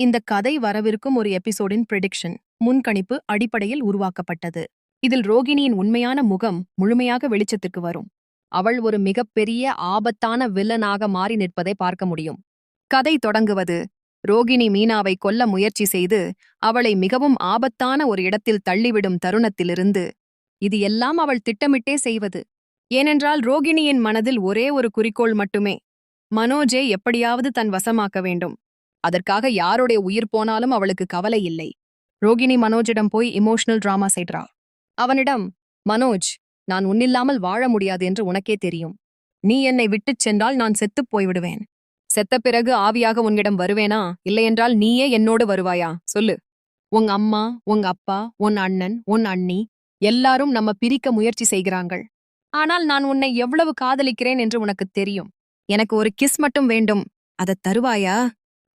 இந்த கதை வரவிருக்கும் ஒரு எபிசோடின் ப்ரெடிக்ஷன் முன்கணிப்பு அடிப்படையில் உருவாக்கப்பட்டது. இதில் ரோகிணியின் உண்மையான முகம் முழுமையாக வெளிச்சத்துக்கு வரும். அவள் ஒரு மிகப்பெரிய ஆபத்தான வில்லனாக மாறி நிற்பதை பார்க்க முடியும். கதை தொடங்குவது ரோகிணி மீனாவை கொல்ல முயற்சி செய்து அவளை மிகவும் ஆபத்தான ஒரு இடத்தில் தள்ளிவிடும் தருணத்திலிருந்து இது எல்லாம் அவள் திட்டமிட்டே செய்வது. ஏனென்றால் ரோகிணியின் மனதில் ஒரே ஒரு குறிக்கோள் மட்டுமே. மனோஜை எப்படியாவது தன் வசமாக்க வேண்டும். அதற்காக யாருடைய உயிர் போனாலும் அவளுக்கு கவலை இல்லை. ரோகிணி மனோஜிடம் போய் இமோஷனல் டிராமா செய்றா அவனிடம் மனோஜ் நான் உன்னில்லாமல் வாழ முடியாது என்று உனக்கே தெரியும். நீ என்னை விட்டுச் சென்றால் நான் செத்துப் போய்விடுவேன். செத்த பிறகு ஆவியாக உன்னிடம் வருவேனா? இல்லையென்றால் நீயே என்னோடு வருவாயா? சொல்லு. உங்க அம்மா உங்க அப்பா உன் அண்ணன் உன் அண்ணி எல்லாரும் நம்ம பிரிக்க முயற்சி செய்கிறாங்கள் ஆனால் நான் உன்னை எவ்வளவு காதலிக்கிறேன் என்று உனக்கு தெரியும். எனக்கு ஒரு கிஸ் மட்டும் வேண்டும். அதை தருவாயா?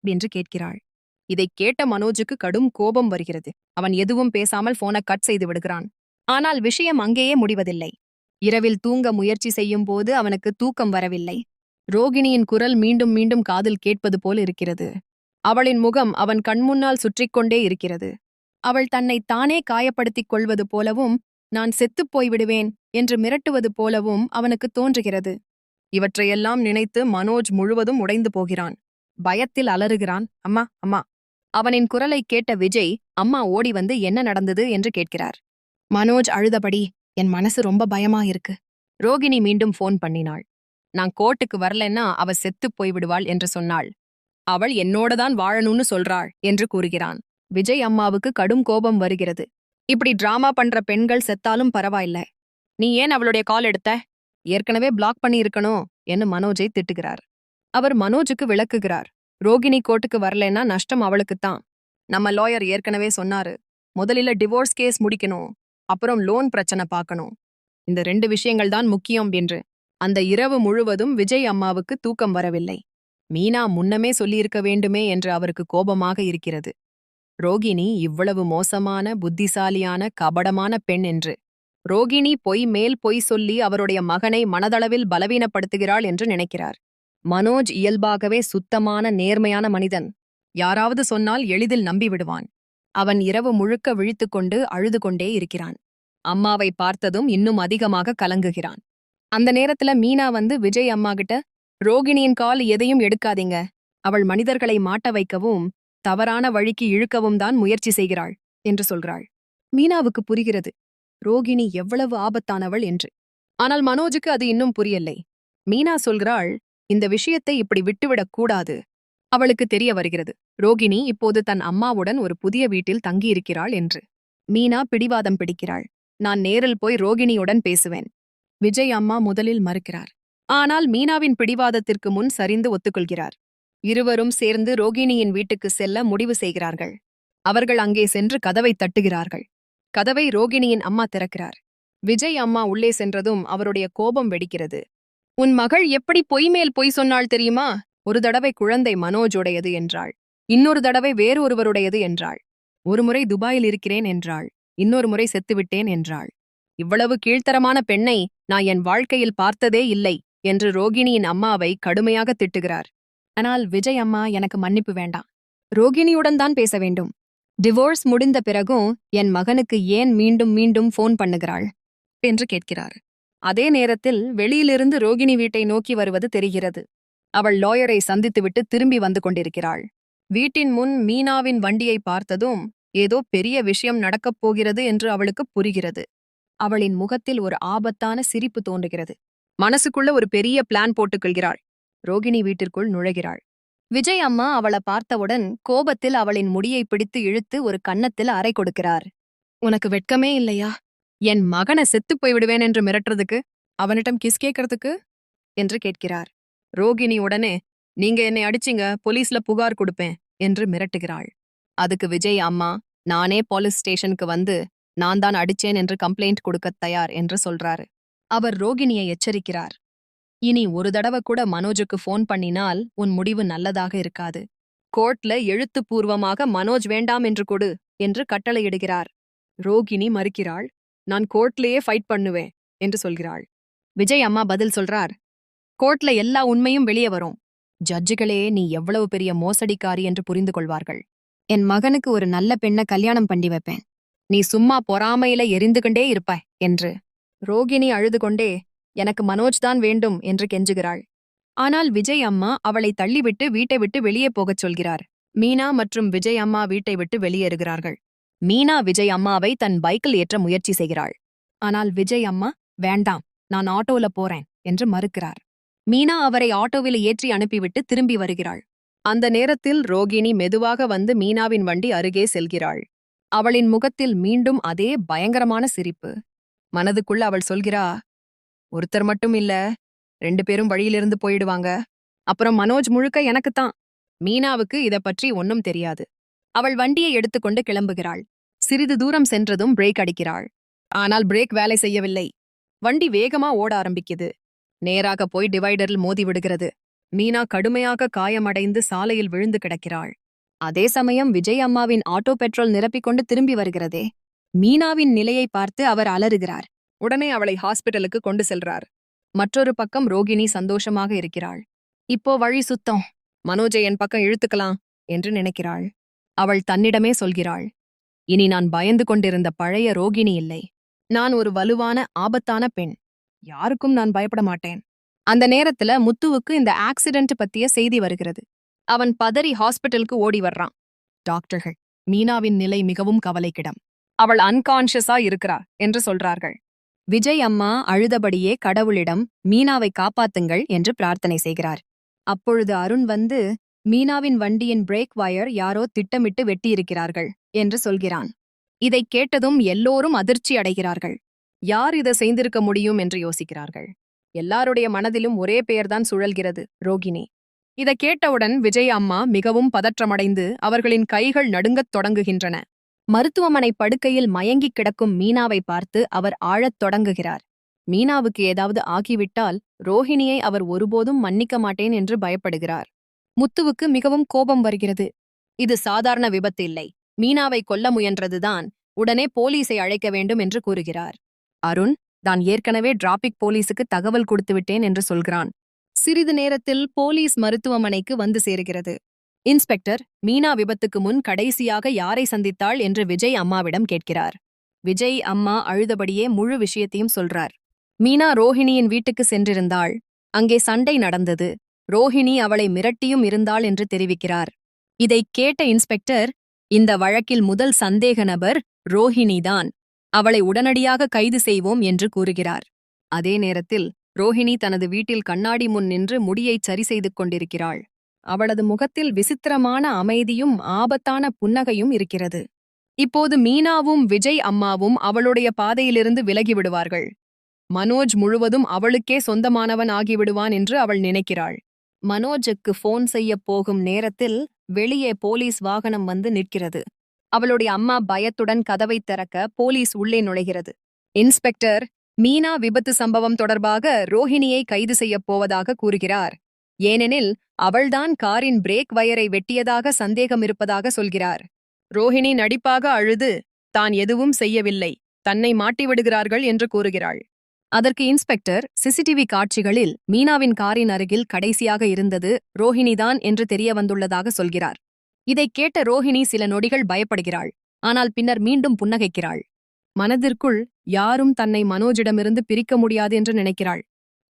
என்று கேட்கிறாள். இதைக் கேட்ட மனோஜுக்கு கடும் கோபம் வருகிறது. அவன் எதுவும் பேசாமல் போனை கட் செய்து விடுகிறான். ஆனால் விஷயம் அங்கேயே முடிவதில்லை. இரவில் தூங்க முயற்சி செய்யும் போது அவனுக்கு தூக்கம் வரவில்லை. ரோகிணியின் குரல் மீண்டும் மீண்டும் காதில் கேட்பது போல் இருக்கிறது. அவளின் முகம் அவன் கண்முன்னால் சுற்றிக் கொண்டே இருக்கிறது. அவள் தன்னை தானே காயப்படுத்திக் கொள்வது போலவும் நான் செத்துப் போய்விடுவேன் என்று மிரட்டுவது போலவும் அவனுக்கு தோன்றுகிறது. இவற்றையெல்லாம் நினைத்து மனோஜ் முழுவதும் உடைந்து போகிறான். பயத்தில் அலறுகிறான். அம்மா அம்மா. அவனின் குரலைக் கேட்ட விஜய் அம்மா ஓடி வந்து என்ன நடந்தது? என்று கேட்கிறார். மனோஜ் அழுதபடி என் மனசு ரொம்ப பயமா இருக்கு. ரோகிணி மீண்டும் ஃபோன் பண்ணினாள். நான் கோர்ட்டுக்கு வரலன்னா அவ செத்துப் போய்விடுவாள் என்று சொன்னாள். அவள் என்னோட தான் வாழணும்னு சொல்றாள் என்று கூறுகிறான். விஜய் அம்மாவுக்கு கடும் கோபம் வருகிறது. இப்படி டிராமா பண்ற பெண்கள் செத்தாலும் பரவாயில்ல. நீ ஏன் அவளுடைய கால் எடுத்த? ஏற்கனவே பிளாக் பண்ணி இருக்கணும் என்று மனோஜை திட்டுகிறார். அவர் மனோஜுக்கு விளக்குகிறார். ரோகிணி கோர்ட்டுக்கு வரலன்னா நஷ்டம் அவளுக்குத்தான். நம்ம லாயர் ஏற்கனவே சொன்னாரு. முதலில டிவோர்ஸ் கேஸ் முடிக்கணும். அப்புறம் லோன் பிரச்சனை பார்க்கணும். இந்த ரெண்டு விஷயங்கள் தான் முக்கியம் என்று. அந்த இரவு முழுவதும் விஜய் அம்மாவுக்கு தூக்கம் வரவில்லை. மீனா முன்னமே சொல்லியிருக்க வேண்டுமே என்று அவருக்கு கோபமாக இருக்கிறது. ரோகிணி இவ்வளவு மோசமான புத்திசாலியான கபடமான பெண் என்று. ரோகிணி பொய் மேல் பொய் சொல்லி அவருடைய மகனை மனதளவில் பலவீனப்படுத்துகிறாள் என்று நினைக்கிறார். மனோஜ் இயல்பாகவே சுத்தமான நேர்மையான மனிதன். யாராவது சொன்னால் எளிதில் நம்பிவிடுவான். அவன் இரவு முழுக்க விழித்துக்கொண்டு அழுது கொண்டே இருக்கிறான். அம்மாவை பார்த்ததும் இன்னும் அதிகமாக கலங்குகிறான். அந்த நேரத்துல மீனா வந்து விஜய் அம்மா கிட்ட ரோகிணியின் கால் எதையும் எடுக்காதீங்க. அவள் மனிதர்களை மாட்ட வைக்கவும் தவறான வழிக்கு இழுக்கவும் தான் முயற்சி செய்கிறாள் என்று சொல்கிறாள் மீனாவுக்கு புரிகிறது. ரோகிணி எவ்வளவு ஆபத்தானவள் என்று. ஆனால் மனோஜுக்கு அது இன்னும் புரியலை. மீனா சொல்கிறாள் இந்த விஷயத்தை இப்படி விட்டுவிடக் கூடாது. அவளுக்கு தெரிய வருகிறது. ரோகிணி இப்போது தன் அம்மாவுடன் ஒரு புதிய வீட்டில் தங்கியிருக்கிறாள் என்று. மீனா பிடிவாதம் பிடிக்கிறாள். நான் நேரில் போய் ரோகிணியுடன் பேசுவேன். விஜய் அம்மா முதலில் மறுக்கிறார். ஆனால் மீனாவின் பிடிவாதத்திற்கு முன் சரிந்து ஒத்துக்கொள்கிறார். இருவரும் சேர்ந்து ரோகிணியின் வீட்டுக்கு செல்ல முடிவு செய்கிறார்கள். அவர்கள் அங்கே சென்று கதவை தட்டுகிறார்கள். கதவை ரோகிணியின் அம்மா திறக்கிறார். விஜய் அம்மா உள்ளே சென்றதும் அவருடைய கோபம் வெடிக்கிறது. உன் மகள் எப்படி பொய் மேல் பொய் சொன்னாள் தெரியுமா? ஒரு தடவை குழந்தை மனோஜுடையது என்றாள். இன்னொரு தடவை வேறு ஒருவருடையது என்றாள். ஒருமுறை துபாயில் இருக்கிறேன் என்றாள். இன்னொரு முறை செத்துவிட்டேன் என்றாள். இவ்வளவு கீழ்த்தரமான பெண்ணை நான் என் வாழ்க்கையில் பார்த்ததே இல்லை என்று ரோகிணியின் அம்மாவை கடுமையாக திட்டுகிறார். ஆனால் விஜய் அம்மா எனக்கு மன்னிப்பு வேண்டாம். ரோகிணியுடன் தான் பேச வேண்டும். டிவோர்ஸ் முடிந்த பிறகும் என் மகனுக்கு ஏன் மீண்டும் மீண்டும் ஃபோன் பண்ணுகிறாள்? என்று கேட்கிறார். அதே நேரத்தில் வெளியிலிருந்து ரோகிணி வீட்டை நோக்கி வருவது தெரிகிறது. அவள் லாயரை சந்தித்துவிட்டு திரும்பி வந்து கொண்டிருக்கிறாள். வீட்டின் முன் மீனாவின் வண்டியை பார்த்ததும் ஏதோ பெரிய விஷயம் நடக்கப் போகிறது என்று அவளுக்கு புரிகிறது. அவளின் முகத்தில் ஒரு ஆபத்தான சிரிப்பு தோன்றுகிறது. மனசுக்குள்ள ஒரு பெரிய பிளான் போட்டுக்கொள்கிறாள் ரோகிணி வீட்டிற்குள் நுழைகிறாள். விஜய் அம்மா அவளை பார்த்தவுடன் கோபத்தில் அவளின் முடியை பிடித்து இழுத்து ஒரு கன்னத்தில் அறை கொடுக்கிறார். உனக்கு வெட்கமே இல்லையா? என் மகனை செத்துப் போய்விடுவேன் என்று மிரட்டுறதுக்கு அவனிடம் கிஸ் கேட்கறதுக்கு? என்று கேட்கிறார். ரோகிணி உடனே நீங்க என்னை அடிச்சிங்க போலீஸ்ல புகார் கொடுப்பேன் என்று மிரட்டுகிறாள். அதுக்கு விஜய் அம்மா நானே போலீஸ் ஸ்டேஷனுக்கு வந்து நான் தான் அடிச்சேன் என்று கம்ப்ளைண்ட் கொடுக்கத் தயார் என்று சொல்றாரு. அவர் ரோகிணியை எச்சரிக்கிறார். இனி ஒரு தடவை கூட மனோஜுக்கு ஃபோன் பண்ணினால் உன் முடிவு நல்லதாக இருக்காது. கோர்ட்ல எழுத்துப்பூர்வமாக மனோஜ் வேண்டாம் என்று கொடு என்று கட்டளையிடுகிறார். ரோகிணி மறுக்கிறாள். நான் கோர்ட்லேயே ஃபைட் பண்ணுவேன் என்று சொல்கிறாள். விஜய் அம்மா பதில் சொல்றார். கோர்ட்ல எல்லா உண்மையும் வெளியே வரும். ஜட்ஜுகளே நீ எவ்வளவு பெரிய மோசடிக்காரி என்று புரிந்து கொள்வார்கள். என் மகனுக்கு ஒரு நல்ல பெண்ண கல்யாணம் பண்ணி வைப்பேன். நீ சும்மா பொறாமையில எரிந்துகொண்டே இருப்பாய் என்று. ரோகிணி அழுது கொண்டே எனக்கு மனோஜ் தான் வேண்டும் என்று கெஞ்சுகிறாள். ஆனால் விஜய் அம்மா அவளை தள்ளிவிட்டு வீட்டை விட்டு வெளியே போகச் சொல்கிறார். மீனா மற்றும் விஜய் அம்மா வீட்டை விட்டு வெளியேறுகிறார்கள். மீனா விஜய் அம்மாவை தன் பைக்கில் ஏற்ற முயற்சி செய்கிறாள். ஆனால் விஜய் அம்மா வேண்டாம் நான் ஆட்டோல போறேன் என்று மறுக்கிறார். மீனா அவரை ஆட்டோவில் ஏற்றி அனுப்பிவிட்டு திரும்பி வருகிறாள். அந்த நேரத்தில் ரோகிணி மெதுவாக வந்து மீனாவின் வண்டி அருகே செல்கிறாள். அவளின் முகத்தில் மீண்டும் அதே பயங்கரமான சிரிப்பு. மனதுக்குள்ள அவள் சொல்கிறா ஒருத்தர் மட்டும் இல்ல ரெண்டு பேரும் வழியிலிருந்து போயிடுவாங்க. அப்புறம் மனோஜ் முழுக்க எனக்குத்தான் மீனாவுக்கு இத பற்றி ஒன்னும் தெரியாது. அவள் வண்டியை எடுத்துக்கொண்டு கிளம்புகிறாள். சிறிது தூரம் சென்றதும் பிரேக் அடிக்கிறாள். ஆனால் பிரேக் வேலை செய்யவில்லை. வண்டி வேகமா ஓட ஆரம்பிக்குது. நேராக போய் டிவைடரில் மோதி விடுகிறது. மீனா கடுமையாக காயமடைந்து சாலையில் விழுந்து கிடக்கிறாள். அதே சமயம் விஜய் அம்மாவின் ஆட்டோ பெட்ரோல் நிரப்பிக்கொண்டு திரும்பி வருகிறதே. மீனாவின் நிலையை பார்த்து அவர் அலறுகிறார். உடனே அவளை ஹாஸ்பிட்டலுக்கு கொண்டு செல்றார். மற்றொரு பக்கம் ரோகிணி சந்தோஷமாக இருக்கிறாள். இப்போ வழி சுத்தம். மனோஜை என் பக்கம் இழுத்துக்கலாம் என்று நினைக்கிறாள். அவள் தன்னிடமே சொல்கிறாள் இனி நான் பயந்து கொண்டிருந்த பழைய ரோகிணி இல்லை. நான் ஒரு வலுவான ஆபத்தான பெண். யாருக்கும் நான் பயப்பட மாட்டேன். அந்த நேரத்துல முத்துவுக்கு இந்த ஆக்சிடென்ட் பத்திய செய்தி வருகிறது. அவன் பதறி ஹாஸ்பிட்டலுக்கு ஓடி வர்றான். டாக்டர்கள் மீனாவின் நிலை மிகவும் கவலைக்கிடம். அவள் அன்கான்ஷியஸா இருக்கிறா என்று சொல்றார்கள். விஜய் அம்மா அழுதபடியே கடவுளிடம் மீனாவை காப்பாத்துங்கள் என்று பிரார்த்தனை செய்கிறார். அப்பொழுது அருண் வந்து மீனாவின் வண்டியின் பிரேக் வயர் யாரோ திட்டமிட்டு வெட்டியிருக்கிறார்கள் என்று சொல்கிறான். இதைக் கேட்டதும் எல்லோரும் அதிர்ச்சி அடைகிறார்கள். யார் இதை செய்திருக்க முடியும் என்று யோசிக்கிறார்கள். எல்லாருடைய மனதிலும் ஒரே பெயர்தான் சுழல்கிறது ரோகிணி. இதை கேட்டவுடன் விஜய் அம்மா மிகவும் பதற்றமடைந்து அவர்களின் கைகள் நடுங்கத் தொடங்குகின்றன. மருத்துவமனை படுக்கையில் மயங்கிக் கிடக்கும் மீனாவை பார்த்து அவர் ஆழத் தொடங்குகிறார். மீனாவுக்கு ஏதாவது ஆகிவிட்டால் ரோஹிணியை அவர் ஒருபோதும் மன்னிக்க மாட்டேன் என்று பயப்படுகிறார். முத்துவுக்கு மிகவும் கோபம் வருகிறது. இது சாதாரண விபத்து இல்லை. மீனாவை கொல்ல முயன்றதுதான் உடனே போலீஸை அழைக்க வேண்டும் என்று கூறுகிறார். அருண் தான் ஏற்கனவே டிராபிக் போலீஸுக்கு தகவல் கொடுத்துவிட்டேன் என்று சொல்கிறான். சிறிது நேரத்தில் போலீஸ் மருத்துவமனைக்கு வந்து சேருகிறது. இன்ஸ்பெக்டர் மீனா விபத்துக்கு முன் கடைசியாக யாரை சந்தித்தாள்? என்று விஜய் அம்மாவிடம் கேட்கிறார். விஜய் அம்மா அழுதபடியே முழு விஷயத்தையும் சொல்றார். மீனா ரோஹிணியின் வீட்டுக்கு சென்றிருந்தாள். அங்கே சண்டை நடந்தது. ரோஹிணி அவளை மிரட்டியும் இருந்தாள் என்று தெரிவிக்கிறார். இதைக் கேட்ட இன்ஸ்பெக்டர் இந்த வழக்கில் முதல் சந்தேக நபர் ரோஹிணிதான். அவளை உடனடியாக கைது செய்வோம் என்று கூறுகிறார். அதே நேரத்தில் ரோஹிணி தனது வீட்டில் கண்ணாடி முன் நின்று முடியைச் சரி செய்து கொண்டிருக்கிறாள். அவளது முகத்தில் விசித்திரமான அமைதியும் ஆபத்தான புன்னகையும் இருக்கிறது. இப்போது மீனாவும் விஜய் அம்மாவும் அவளுடைய பாதையிலிருந்து விலகிவிடுவார்கள் மனோஜ் முழுவதும் அவளுக்கே சொந்தமானவன் ஆகிவிடுவான் என்று அவள் நினைக்கிறாள். மனோஜுக்கு ஃபோன் செய்யப் போகும் நேரத்தில் வெளியே போலீஸ் வாகனம் வந்து நிற்கிறது. அவளுடைய அம்மா பயத்துடன் கதவைத் திறக்க போலீஸ் உள்ளே நுழைகிறது. இன்ஸ்பெக்டர் மீனா விபத்து சம்பவம் தொடர்பாக ரோஹிணியை கைது செய்யப் போவதாக கூறுகிறார். ஏனெனில் அவள்தான் காரின் பிரேக் வயரை வெட்டியதாக சந்தேகம் இருப்பதாக சொல்கிறார். ரோஹிணி நடிப்பாக அழுது தான் எதுவும் செய்யவில்லை. தன்னை மாட்டிவிடுகிறார்கள் என்று கூறுகிறாள். அதற்கு இன்ஸ்பெக்டர் சிசிடிவி காட்சிகளில் மீனாவின் காரின் அருகில் கடைசியாக இருந்தது ரோஹிணிதான் என்று தெரிய வந்துள்ளதாக சொல்கிறார். இதைக் கேட்ட ரோஹிணி சில நொடிகள் பயப்படுகிறாள். ஆனால் பின்னர் மீண்டும் புன்னகைக்கிறாள். மனதிற்குள் யாரும் தன்னை மனோஜிடமிருந்து பிரிக்க முடியாது என்று நினைக்கிறாள்.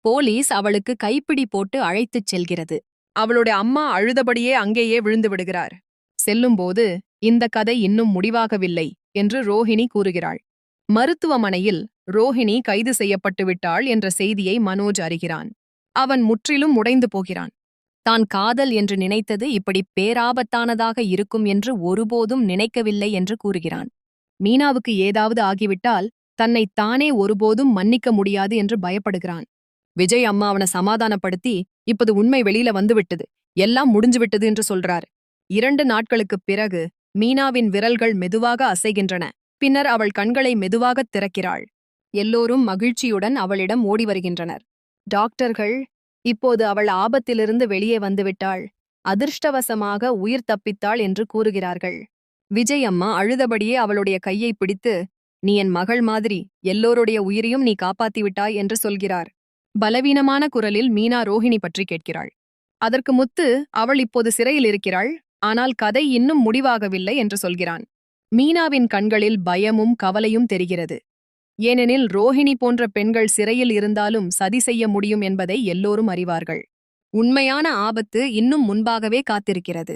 போலீஸ் அவளுக்கு கைப்பிடி போட்டு அழைத்துச் செல்கிறது. அவளுடைய அம்மா அழுதபடியே அங்கேயே விழுந்து விடுகிறார். செல்லும்போது இந்த கதை இன்னும் முடிவாகவில்லை என்று ரோஹிணி கூறுகிறாள். மருத்துவமனையில் ரோஹிணி கைது செய்யப்பட்டு விட்டாள் என்ற செய்தியை மனோஜ் அறிகிறான். அவன் முற்றிலும் உடைந்து போகிறான். தான் காதல் என்று நினைத்தது இப்படி பேராபத்தானதாக இருக்கும் என்று ஒருபோதும் நினைக்கவில்லை என்று கூறுகிறான். மீனாவுக்கு ஏதாவது ஆகிவிட்டால் தன்னை தானே ஒருபோதும் மன்னிக்க முடியாது என்று பயப்படுகிறான். விஜய் அம்மா அவனை சமாதானப்படுத்தி இப்போது உண்மை வெளியில வந்துவிட்டது. எல்லாம் முடிஞ்சுவிட்டது என்று சொல்றார். இரண்டு நாட்களுக்குப் பிறகு மீனாவின் விரல்கள் மெதுவாக அசைகின்றன. பின்னர் அவள் கண்களை மெதுவாகத் திறக்கிறாள். எல்லோரும் மகிழ்ச்சியுடன் அவளிடம் ஓடி வருகின்றனர். டாக்டர்கள் இப்போது அவள் ஆபத்திலிருந்து வெளியே வந்துவிட்டாள். அதிர்ஷ்டவசமாக உயிர் தப்பித்தாள் என்று கூறுகிறார்கள். விஜய் அம்மா அழுதபடியே அவளுடைய கையை பிடித்து நீ என் மகள் மாதிரி எல்லோருடைய உயிரையும் நீ காப்பாத்திவிட்டாய் என்று சொல்கிறார். பலவீனமான குரலில் மீனா ரோஹிணி பற்றி கேட்கிறாள். அதற்கு முத்து அவள் இப்போது சிறையில் இருக்கிறாள். ஆனால் கதை இன்னும் முடிவாகவில்லை என்று சொல்கிறான். மீனாவின் கண்களில் பயமும் கவலையும் தெரிகிறது. ஏனெனில் ரோஹிணி போன்ற பெண்கள் சிறையில் இருந்தாலும் சதி செய்ய முடியும் என்பதை எல்லோரும் அறிவார்கள். உண்மையான ஆபத்து இன்னும் முன்பாகவே காத்திருக்கிறது.